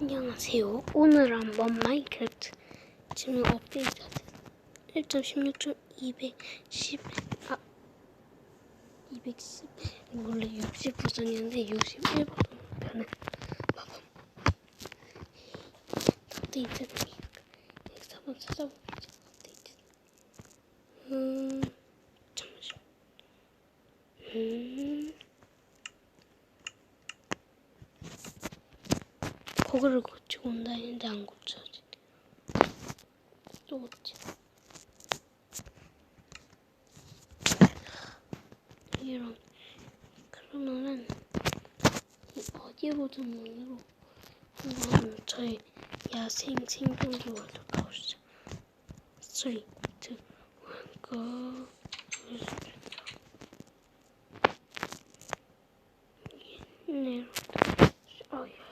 안녕하세요. 오늘 한번 마인크래프트 지금 업데이트가 됐어. 1.16.210 아, 210 원래 60 버전이었는데 61 버전 변해. 봐봐. 업데이트 찾아보자. 업데이트. 음, 잠시만. 음. 버그를 고치고 온다 했는데 안 고쳐지네. 또 고치. 이런 그러면은 이 어디 버전으로 한번 저희 야생 생존기 월드 가보시죠. 3, 2, 1, go. 네, 어야.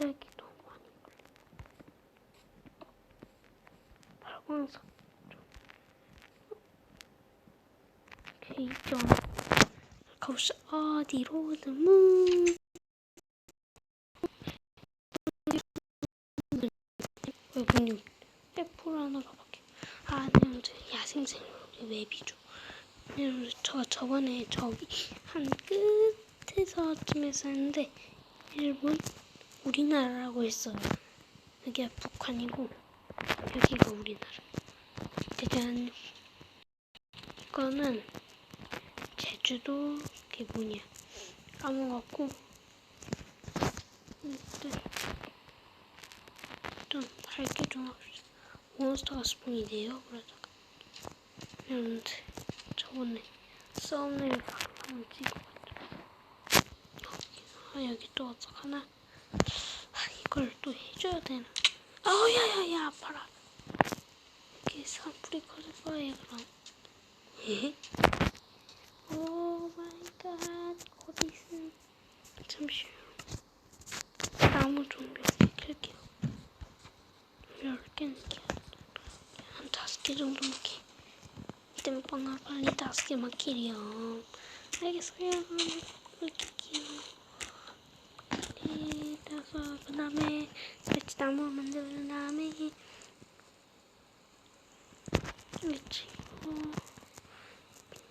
전략이 너무 많이 걸려. 발광석 좀. 오케 이, 좀. 가보자. 어디로 문. 왜 문이 애플 하나가 밖에. 아, 네, 저 야생생물이 웹이죠. 네, 저 저번에 저기 한 끝에서쯤에서 했는데 일본 우리나라라고 했어요. 여기가 북한이고 여기가 우리나라. 대전 이거는 제주도 그게 뭐냐 까먹었고 일단 좀 밝게 좀 합시다. 몬스터가 스폰이돼요. 그러다가 그런데 저번에 썸네일 한번 찍어봤죠. 아 여기 또 어떡 하나? 아, 이걸 또 해줘야 되나? 아우 야야야 아파라. 이렇게 산불이 커질 거예요 그럼. 에? 갓 어디 있음? 잠시만. 나무 좀몇 개 킬게요. 열 개는 켜. 한 다섯 개 정도만 키. 땜빵아 빨리 다섯 개만 키렴. 알겠어요. 킬게요. 네, 다섯 그 다음에 배치 나무 만드는 다음에 그렇지 어,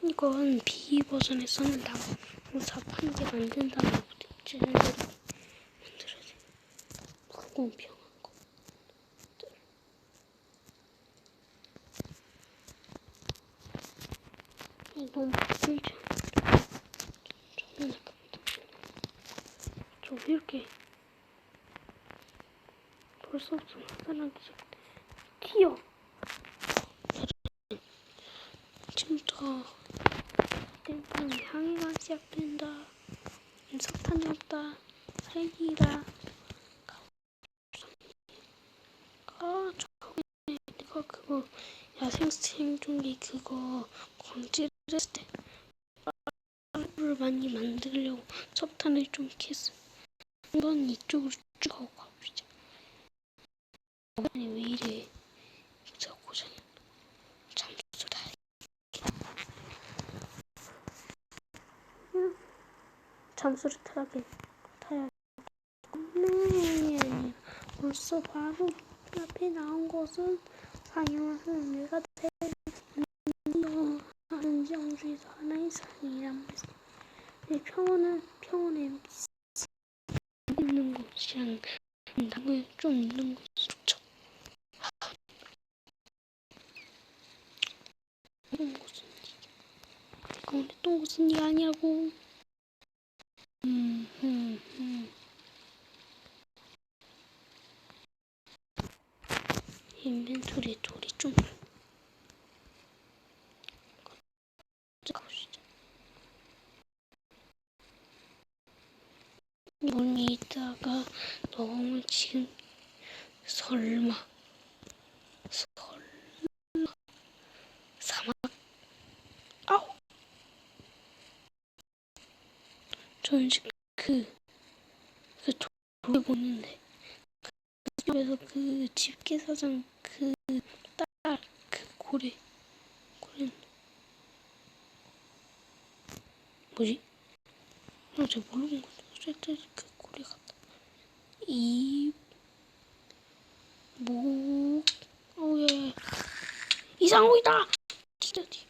이건 B 버전에 쓰는 나무 사판 개 만든 다음에 부딪히는 대로 만들어야 돼. 이 너무 힘들죠 저는 저 이렇게 벌써부터 나타나기 시작돼. 튀어. 지금부터 땜빵 향해가 시작된다. 석탄이 없다. 살기다. 아, 저기 내가 그거 야생 생존기 그거 광질을 했을 때를 많이 만들려고 석탄을 좀 캤어. 한번 이쪽으로 쭉 가고 가보자. 아니 왜 이래? 저 고장이 잠수다. 잠수를 타게 타야. 네, 아니 벌써 바로 앞에 나온 것은 상영하는 내가 되는 하는지 우주에서 하나의 산이란 말씀. 내 평온은 평온의 있는 곳이랑 나무에 좀 있는 곳 좋죠. 똥 무슨 일 아니라고. 음, 음, 음. 인벤토리 돌이 좀 가보시죠. 멀리 있다가 너무 지금 설마 사막 아우 그, 그 돌을 보는데 그 집에서 그 집게사장 그 딸 그 고래 고래 뭐지? 어, 제가 모르는 거죠. 어쨌든 그 고래 같다. 입, 목, 어우, 예. 이상호이다! 진짜, 지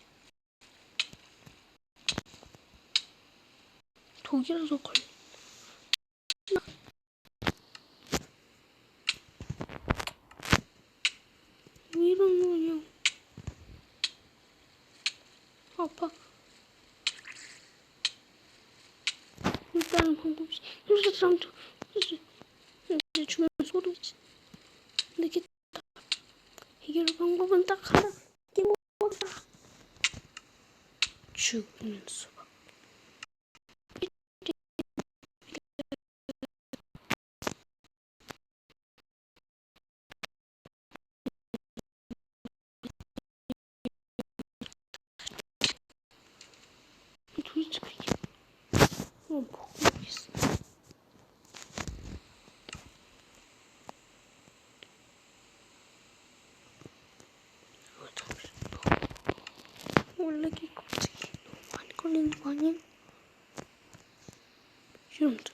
독이라도 걸. 왜 이러는 거냐? 아파. 일단은 방법이 이렇게 상처 이제 주면 소리지. 근데 해결 방법은 딱 하나. 뭐다? 죽는 수박. 도대체 그게 뭐 먹고 있어? 아, 잠시만. 원래 이게 갑자기 너무 많이 걸리는 거 아니야? 여러분들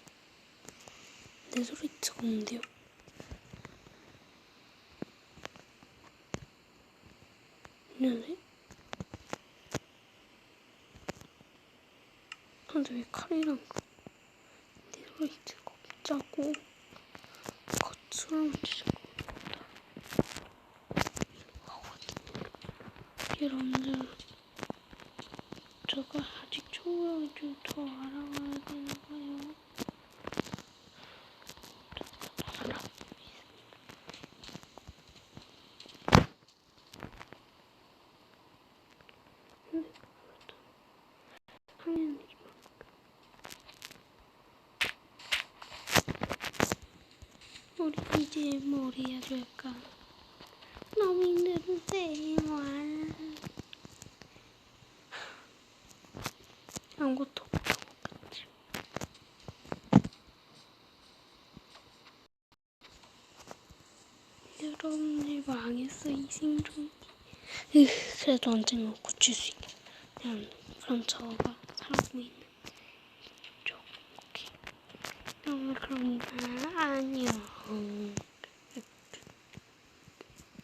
내 소리? 있는데? 근 데왜 칼이랑 내 소리 듣고 자꾸 겉으로만 치고 여러분들 저가 아직 초보라고 더 알아봐야 되나 봐요. 저가 더 알아보고 있습니다. 근데 그것도 하면 이만 우리 이제 뭘 해야 될까? 너무 힘든데 말. 아무것도 것 같지 여러분들 망했어 이 생존기. 으, 그래도 언젠가 고칠 수 있게 그럼, 그럼 저가 살고 있는 이쪽 오케이 그럼 그럼 안녕